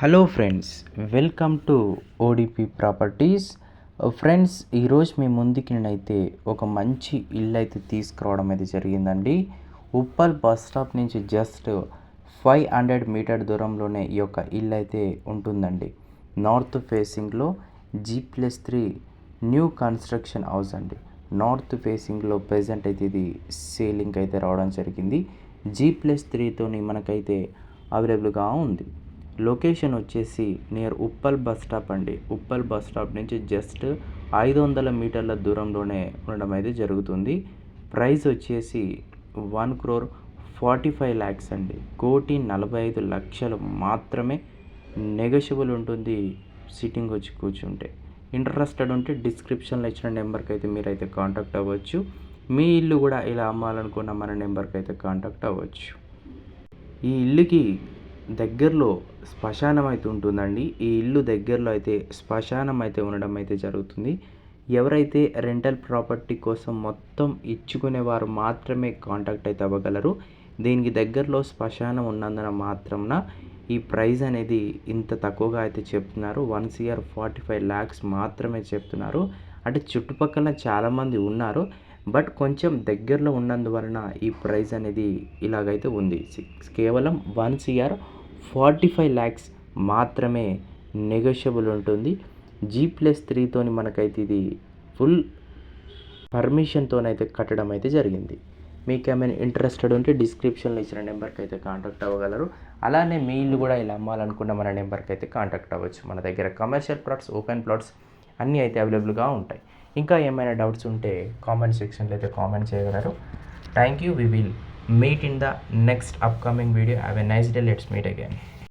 Hello friends welcome to ODP properties friends ఈరోజు మీ ముందుకి నేనైతే ఒక మంచి ఇల్లు అయితే తీసుకురావడం అయితే జరిగిందండి. ఉప్పల్ బస్ స్టాప్ నుంచి జస్ట్ ఫైవ్ హండ్రెడ్ మీటర్ దూరంలోనే ఈ యొక్క ఇల్లు అయితే ఉంటుందండి. నార్త్ ఫేసింగ్లో G plus three new construction house అండి. నార్త్ ఫేసింగ్లో ప్రజెంట్ అయితే ఇది సేలింగ్ అయితే రావడం జరిగింది. జీ ప్లస్ త్రీతోని మనకైతే అవైలబుల్గా ఉంది. లొకేషన్ వచ్చేసి నియర్ ఉప్పల్ బస్ స్టాప్ అండి. ఉప్పల్ బస్ స్టాప్ నుంచి జస్ట్ ఐదు వందల మీటర్ల దూరంలోనే ఉండడం అయితే జరుగుతుంది. ప్రైస్ వచ్చేసి one crore forty five lakhs అండి. కోటి నలభై ఐదు లక్షలు మాత్రమే నెగోషియబుల్ ఉంటుంది సిట్టింగ్ వచ్చి కూర్చుంటే. ఇంట్రెస్టెడ్ ఉంటే డిస్క్రిప్షన్లో ఇచ్చిన నెంబర్కి అయితే మీరైతే కాంటాక్ట్ అవ్వచ్చు. మీ ఇల్లు కూడా ఇలా అమ్మాలనుకున్న మన నెంబర్కి అయితే కాంటాక్ట్ అవ్వచ్చు. ఈ ఇల్లుకి దగ్గరలో శ్మశానం అయితే ఉంటుందండి. ఈ ఇల్లు దగ్గరలో అయితే శ్మశానం అయితే ఉండడం అయితే జరుగుతుంది. ఎవరైతే రెంటల్ ప్రాపర్టీ కోసం మొత్తం ఇచ్చుకునే వారు మాత్రమే కాంటాక్ట్ అయితే అవ్వగలరు. దీనికి దగ్గరలో శ్మశానం ఉన్నందున మాత్రంన ఈ ప్రైస్ అనేది ఇంత తక్కువగా అయితే చెప్తున్నారు. One CR forty five lakhs మాత్రమే చెప్తున్నారు. అంటే చుట్టుపక్కల చాలామంది ఉన్నారు. బట్ కొంచెం దగ్గరలో ఉన్నందువలన ఈ ప్రైస్ అనేది ఇలాగైతే ఉంది. కేవలం one CR forty five lakhs మాత్రమే నెగోషియబుల్ ఉంటుంది. జీ ప్లస్ త్రీతోని మనకైతే ఇది ఫుల్ పర్మిషన్తోనైతే కట్టడం అయితే జరిగింది. మీకు ఏమైనా ఇంట్రెస్టెడ్ ఉంటే డిస్క్రిప్షన్లో ఇచ్చిన నెంబర్కి అయితే కాంటాక్ట్ అవ్వగలరు. అలానే మీ ఇల్లు కూడా ఇలా అమ్మాలనుకున్న మన నెంబర్కి అయితే కాంటాక్ట్ అవ్వచ్చు. మన దగ్గర కమర్షియల్ ప్లాట్స్ ఓపెన్ ప్లాట్స్ అన్నీ అయితే అవైలబుల్గా ఉంటాయి. ఇంకా ఏమైనా డౌట్స్ ఉంటే కామెంట్ సెక్షన్లో అయితే కామెంట్ చేయగలరు. Thank you. We will meet in the next upcoming video. Have a nice day. Let's meet again.